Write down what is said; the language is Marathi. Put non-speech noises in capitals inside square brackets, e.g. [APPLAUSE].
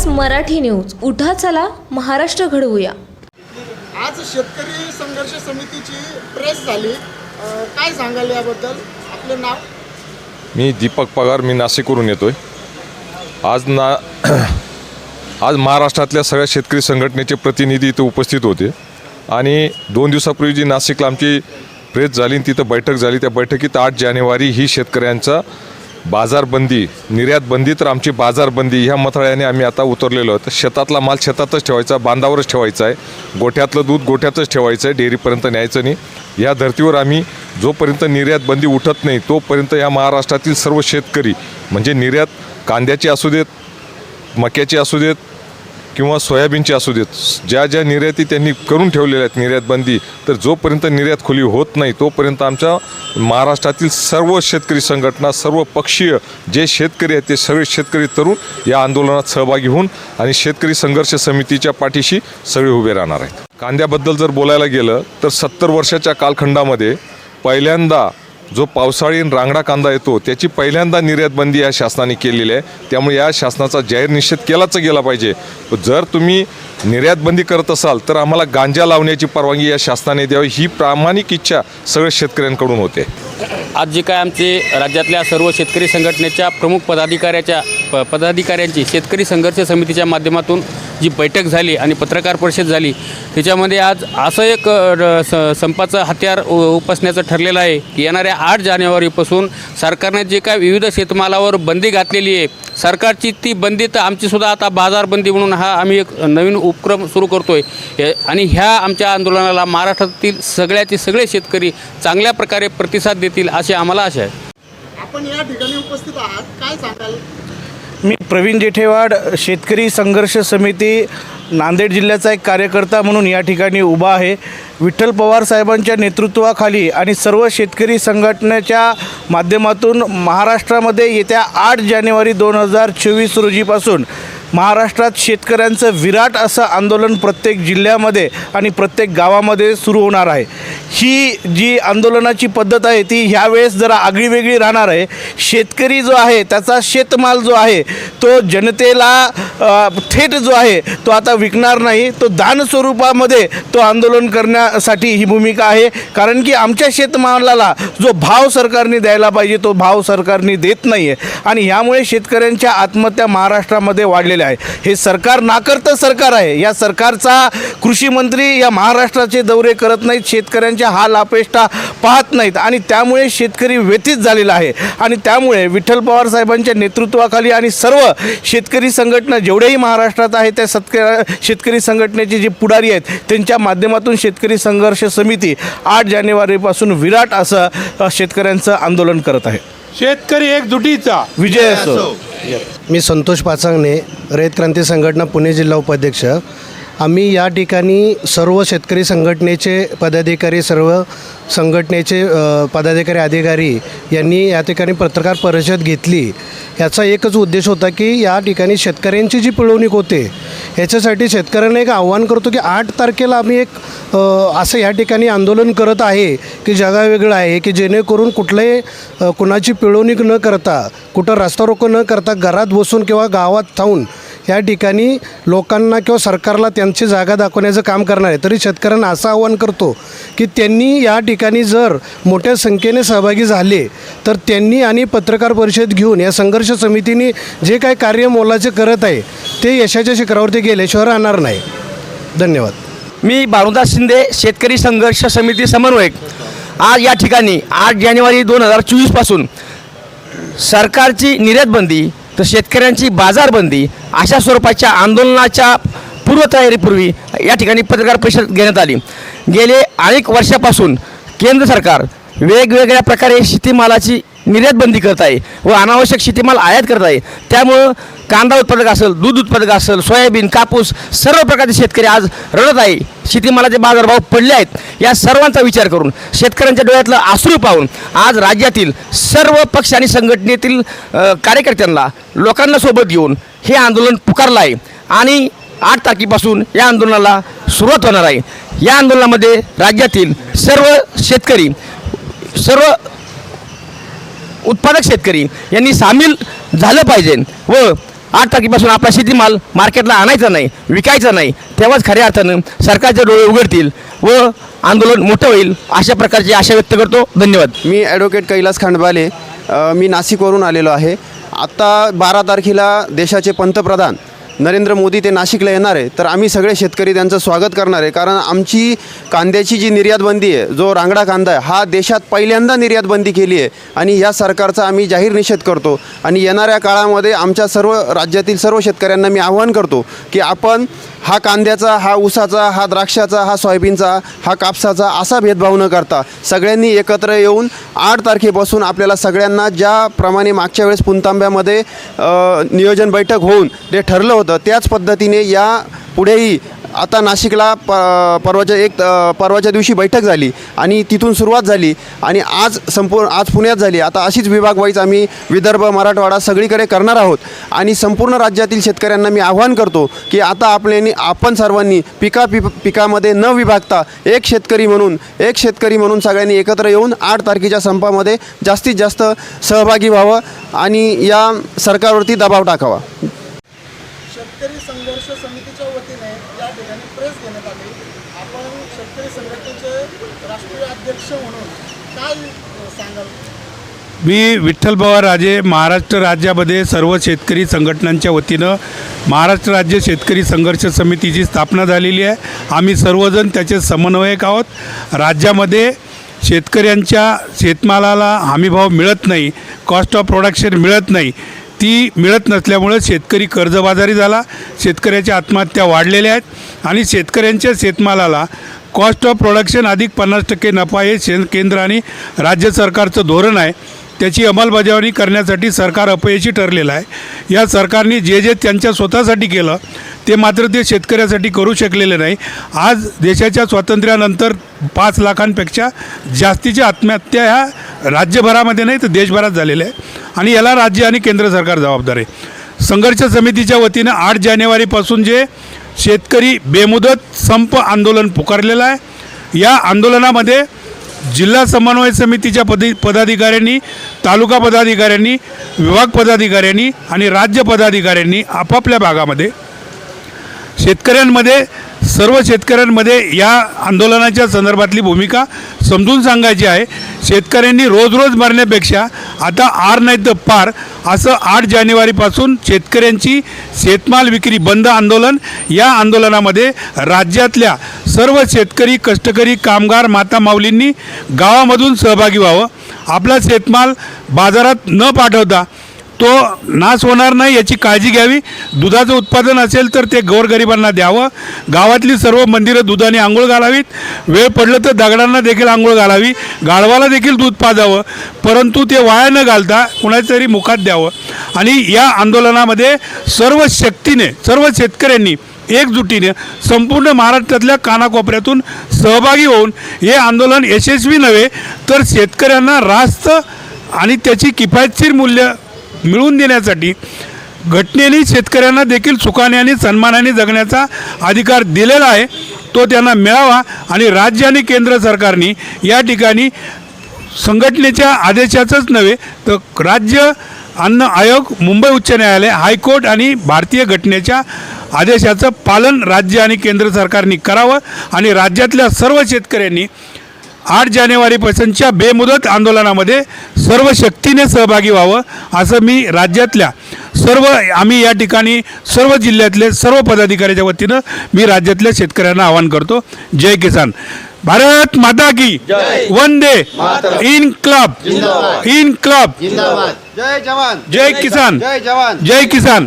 तास मराठी न्यूज. उठा चला महाराष्ट्र घडवूया. आज शेतकरी संघर्ष समितीची प्रेस झाली. अ, काय सांगाल याबद्दल? आपलं नाव? मी दीपक पगार मी नाशिकवरून येतो आहे आज ना [CLEARS THROAT] आज महाराष्ट्रातल्या सगळ्या शेतकरी संघटनेचे प्रतिनिधी इथे उपस्थित होते. आणि दोन दिवसापूर्वी जी नाशिकला आमची प्रेस झाली आणि तिथं बैठक झाली त्या बैठकीत आठ जानेवारी ही शेतकऱ्यांचा बाजारबंदी निर्यात बंदी तर आमची बाजारबंदी ह्या मथळ्याने आम्ही आता उतरलेलो आहोत. शेतातला माल शेतातच ठेवायचा बांधावरच ठेवायचा आहे. गोठ्यातलं दूध गोठ्यातच ठेवायचं आहे डेअरीपर्यंत न्यायचं नाही. या धर्तीवर आम्ही जोपर्यंत निर्यात बंदी उठत नाही तोपर्यंत या महाराष्ट्रातील सर्व शेतकरी म्हणजे निर्यात कांद्याची असू देत मक्याची असू देत किंवा सोयाबीनची असू देत ज्या ज्या निर्याती त्यांनी करून ठेवलेल्या आहेत निर्यात बंदी तर जोपर्यंत निर्यात खुली होत नाही तोपर्यंत आमच्या महाराष्ट्रातील सर्व शेतकरी संघटना सर्व पक्षीय जे शेतकरी आहेत ते सगळे शेतकरी तरुण या आंदोलनात सहभागी होऊन आणि शेतकरी संघर्ष समितीच्या पाठीशी सगळे उभे राहणार आहेत. कांद्याबद्दल जर बोलायला गेलं तर सत्तर वर्षाच्या कालखंडामध्ये पहिल्यांदा जो पावसाळी रांगडा कांदा येतो त्याची पहिल्यांदा निर्यात बंदी या शासनाने केलेली आहे. त्यामुळे या शासनाचा जाहीर निषेध केलाच गेला पाहिजे. जर तुम्ही निर्यात बंदी करत असाल तर आम्हाला गांजा लावण्याची परवानगी या शासनाने द्यावी. ही प्रामाणिक इच्छा सगळ्या शेतकऱ्यांकडून होते. आज जे काय आमचे राज्यातल्या सर्व शेतकरी संघटनेच्या प्रमुख पदाधिकाऱ्याच्या प पदाधिकाऱ्यांची शेतकरी संघर्ष समितीच्या माध्यमातून जी बैठक झाली आणि पत्रकार परिषद झाली त्याच्यामध्ये आज असं एक स संपाचं हत्यार उपसण्याचं ठरलेलं आहे की येणाऱ्या आठ जानेवारीपासून सरकारने जे काय विविध शेतमालावर बंदी घातलेली आहे सरकारची ती बंदी तर आमचीसुद्धा आता बाजारबंदी म्हणून हा आम्ही एक नवीन उपक्रम सुरू करतो आहे आणि ह्या आमच्या आंदोलनाला महाराष्ट्रातील सगळ्याचे सगळे शेतकरी चांगल्या प्रकारे प्रतिसाद देतील अशी आम्हाला आशा आहे. आपण या ठिकाणी उपस्थित आहात काय सांगाल? मी प्रवीण जेठेवाड शेतकरी संघर्ष समिती नांदेड जिल्ह्याचा एक कार्यकर्ता म्हणून या ठिकाणी उभा आहे. विठ्ठल पवार साहेबांच्या नेतृत्वाखाली आणि सर्व शेतकरी संघटनेच्या माध्यमातून महाराष्ट्रामध्ये येत्या आठ जानेवारी दोन हजार चोवीस रोजीपासून महाराष्ट्रात शेतकऱ्यांचं विराट असं आंदोलन प्रत्येक जिल्ह्यामध्ये आणि प्रत्येक गावामध्ये सुरू होणार आहे. ही जी आंदोलनाची पद्धत आहे ती ह्यावेळेस जरा आगळीवेगळी राहणार आहे. शेतकरी जो आहे त्याचा शेतमाल जो आहे तो जनतेला थेट जो आहे तो आता विकणार नाही. तो दान स्वरूपामध्ये तो आंदोलन करण्यासाठी ही भूमिका आहे. कारण की आमच्या शेतमालाला जो भाव सरकारने द्यायला पाहिजे तो भाव सरकारने देत नाही आहे आणि ह्यामुळे शेतकऱ्यांच्या आत्महत्या महाराष्ट्रामध्ये वाढलेल्या आहे. हे सरकार नाकर्तं सरकार आहे. या सरकारचा कृषी मंत्री या महाराष्ट्राचे दौरे करत नाहीत. शेतकऱ्यांच्या हाल अपेष्टा पाहत नाहीत. आणि त्यामुळे शेतकरी व्यथित झालेला आहे. आणि त्यामुळे विठ्ठल पवार साहेबांच्या नेतृत्वाखाली आणि सर्व शेतकरी संघटना जेवढ्याही महाराष्ट्रात आहे त्या सत्क शेतकरी संघटनेचे जे पुढारी आहेत त्यांच्या माध्यमातून शेतकरी संघर्ष समिती आठ जानेवारीपासून विराट असं शेतकऱ्यांचं आंदोलन करत आहे. शेतकरी एकजुटीचा. विजय असो. मी संतोष पाचांगणे रयत क्रांती संघटना पुणे जिल्हा उपाध्यक्ष. आम्ही या ठिकाणी सर्व शेतकरी संघटनेचे पदाधिकारी सर्व संघटनेचे पदाधिकारी अधिकारी यांनी या ठिकाणी पत्रकार परिषद घेतली. याचा एकच उद्देश होता की या ठिकाणी शेतकऱ्यांची जी पिळवणूक होते याच्यासाठी शेतकऱ्यांना एक आव्हान करतो की आठ तारखेला आम्ही एक असं या ठिकाणी आंदोलन करत आहे की जगावेगळं आहे की जेणेकरून कुठले कुणाची पिळवणूक न करता कुठं रस्ता रोको न करता घरात बसून किंवा गावात थांबून या ठिकाणी लोकांना किंवा सरकारला त्यांची जागा दाखवण्याचं काम करणार. आहे तरी शेतकऱ्यांना असं आवाहन करतो की त्यांनी या ठिकाणी जर मोठ्या संख्येने सहभागी झाले तर त्यांनी आणि पत्रकार परिषद घेऊन या संघर्ष समितीने जे काय कार्य मोलाचे करत आहे ते यशाच्या शिखरावरती गेल्याशिवाय राहणार नाही. धन्यवाद. मी भानुदास शिंदे शेतकरी संघर्ष समिती समन्वयक. आज या ठिकाणी आठ जानेवारी दोन हजार चोवीसपासून सरकारची निर्यातबंदी तर शेतकऱ्यांची बाजारबंदी अशा स्वरूपाच्या आंदोलनाच्या पूर्वतयारीपूर्वी या ठिकाणी पत्रकार परिषद घेण्यात आली. गेले अनेक वर्षापासून केंद्र सरकार वेगवेगळ्या प्रकारे शेतीमालाची निर्यातबंदी करत आहे व अनावश्यक शेतीमाल आयात करत आहे. त्यामुळं कांदा उत्पादक असेल दूध उत्पादक असेल सोयाबीन कापूस सर्व प्रकारचे शेतकरी आज रडत आहे शेतीमालाचे बाजारभाव पडले आहेत. या सर्वांचा विचार करून शेतकऱ्यांच्या डोळ्यातलं आसरू पाहून आज राज्यातील सर्व पक्ष आणि संघटनेतील कार्यकर्त्यांना लोकांना सोबत घेऊन हे आंदोलन पुकारलं आहे आणि आठ तारखेपासून या आंदोलनाला सुरुवात होणार आहे. या आंदोलनामध्ये राज्यातील सर्व शेतकरी सर्व उत्पादक शेतकरी यांनी सामील झालं पाहिजे व आठ तारखेपासून आपला शेतीमाल मार्केटला आणायचा नाही विकायचा नाही. तेव्हाच खऱ्या अर्थानं सरकारचे डोळे उघडतील व आंदोलन मोठं होईल अशा प्रकारची आशा व्यक्त करतो. धन्यवाद. मी ॲडव्होकेट कैलास खांडबाले. मी नाशिकवरून आलेलो आहे. आत्ता बारा तारखेला देशाचे पंतप्रधान नरेंद्र मोदी ते नाशिकला येणार आहे. तर आम्ही सगळे शेतकरी त्यांचं स्वागत करणार आहे. कारण आमची कांद्याची जी निर्यातबंदी आहे जो रांगडा कांदा आहे हा देशात पहिल्यांदा निर्यातबंदी केली आहे. आणि या सरकारचा आम्ही जाहीर निषेध करतो. आणि येणाऱ्या काळामध्ये आमच्या सर्व राज्यातील सर्व शेतकऱ्यांना मी आवाहन करतो की आपण हा कांद्याचा हा ऊसाचा हा द्राक्षाचा हा सोयाबीनचा हा कापसाचा असा भेदभाव न करता सगळ्यांनी एकत्र येऊन आठ तारखेपासून आपल्याला सगळ्यांना ज्याप्रमाणे मागच्या वेळेस पुणतांब्यामध्ये नियोजन बैठक होऊन ते ठरलं होतं त्याच पद्धतीने या पुढेही आता नाशिकला प परवाच्या एक परवाच्या दिवशी बैठक झाली आणि तिथून सुरुवात झाली आणि आज संपूर्ण आज पुण्यात झाली. आता अशीच विभाग वाईज आम्ही विदर्भ मराठवाडा सगळीकडे करणार आहोत. आणि संपूर्ण राज्यातील शेतकऱ्यांना मी आव्हान करतो की आता आपल्यानी आपण सर्वांनी पिका पि पिकामध्ये न विभागता एक शेतकरी म्हणून एक शेतकरी म्हणून सगळ्यांनी एकत्र येऊन आठ तारखेच्या संपामध्ये जास्तीत जास्त सहभागी व्हावं आणि या सरकारवरती दबाव टाकावा शेतकरी संघर्ष समितीच्या वतीने या ठिकाणी प्रेस घेण्यात आली आपण शेतकरी संघटनेचे राष्ट्रीय अध्यक्ष म्हणून काय सांगाल? मी विठ्ठल पवार राजे महाराष्ट्र राज्यामध्ये सर्व शेतकरी संघटनांच्या वतीनं महाराष्ट्र राज्य शेतकरी संघर्ष समितीची स्थापना झालेली आहे. आम्ही सर्वजण त्याचे समन्वयक आहोत. राज्यामध्ये शेतकऱ्यांच्या शेतमालाला हमीभाव मिळत नाही कॉस्ट ऑफ प्रोडक्शन मिळत नाही ती मिळत नसल्यामुळं शेतकरी कर्जबाजारी झाला. शेतकऱ्याच्या आत्महत्या वाढलेल्या आहेत आणि शेतकऱ्यांच्या शेतमालाला कॉस्ट ऑफ प्रोडक्शन अधिक पन्नास टक्के नफा हे शे केंद्र आणि राज्य सरकारचं धोरण आहे. त्याची अंमलबजावणी करण्यासाठी सरकार अपयशी ठरलेलं आहे. या सरकारने जे जे त्यांच्या स्वतःसाठी केलं ते मात्र ते शेतकऱ्यासाठी करू शकलेले नाही. आज देशाच्या स्वातंत्र्यानंतर पाच लाखांपेक्षा जास्तीच्या आत्महत्या ह्या राज्यभरामध्ये नाही तर देशभरात झालेल्या आहे. आणि याला राज्य आणि केंद्र सरकार जबाबदार आहे. संघर्ष समितीच्या वतीनं आठ जानेवारीपासून जे शेतकरी बेमुदत संप आंदोलन पुकारलेलं आहे. या आंदोलनामध्ये जिल्हा समन्वय समितीच्या पदी पदाधिकाऱ्यांनी तालुका पदाधिकाऱ्यांनी विभाग पदाधिकाऱ्यांनी आणि राज्य पदाधिकाऱ्यांनी आपापल्या भागामध्ये शेतकऱ्यांमध्ये सर्व शेतकऱ्यांमध्ये या आंदोलनाच्या संदर्भातली भूमिका समजून सांगायची आहे शेतकऱ्यांनी रोज रोज मरण्यापेक्षा आता आर नाही तर पार. असं आठ जानेवारीपासून शेतकऱ्यांची शेतमाल विक्री बंद आंदोलन या आंदोलनामध्ये राज्यातल्या सर्व शेतकरी कष्टकरी कामगार माता माऊलींनी गावामधून सहभागी व्हावं. आपला शेतमाल बाजारात न पाठवता तो नाश होणार नाही याची काळजी घ्यावी. दुधाचं उत्पादन असेल तर ते गोरगरिबांना द्यावं. गावातली सर्व मंदिरं दुधाने आंघोळ घालावीत. वेळ पडलं तर दगडांना देखील आंघोळ घालावी. गाढवाला देखील दूध पाजावं. परंतु ते वाया न घालता कुणाच्या तरी मुखात द्यावं. आणि या आंदोलनामध्ये सर्व शक्तीने सर्व शेतकऱ्यांनी एकजुटीने संपूर्ण महाराष्ट्रातल्या कानाकोपऱ्यातून सहभागी होऊन हे आंदोलन यशस्वी नव्हे तर शेतकऱ्यांना रास्त आणि त्याची किफायतशीर मूल्य मिळवून देण्यासाठी घटनेने शेतकऱ्यांना देखील सुखाने आणि सन्मानाने जगण्याचा अधिकार दिलेला आहे. तो त्यांना मिळावा आणि राज्य आणि केंद्र सरकारने या ठिकाणी संघटनेच्या आदेशाचंच नव्हे तर राज्य अन्न आयोग मुंबई उच्च न्यायालय हायकोर्ट आणि भारतीय घटनेच्या आदेशाचं पालन राज्य आणि केंद्र सरकारने करावं आणि राज्यातल्या सर्व शेतकऱ्यांनी आठ जानेवारीपासूनच्या बेमुदत आंदोलनामध्ये सर्व शक्तीने सहभागी व्हावं असं मी राज्यातल्या सर्व आम्ही या ठिकाणी सर्व जिल्ह्यातले सर्व पदाधिकाऱ्याच्या वतीनं मी राज्यातल्या शेतकऱ्यांना आवाहन करतो. जय किसान. भारत माता की वंदे. इन क्लब. इन क्लब. जय जवान. जय किसान. जय जवान. जय किसान.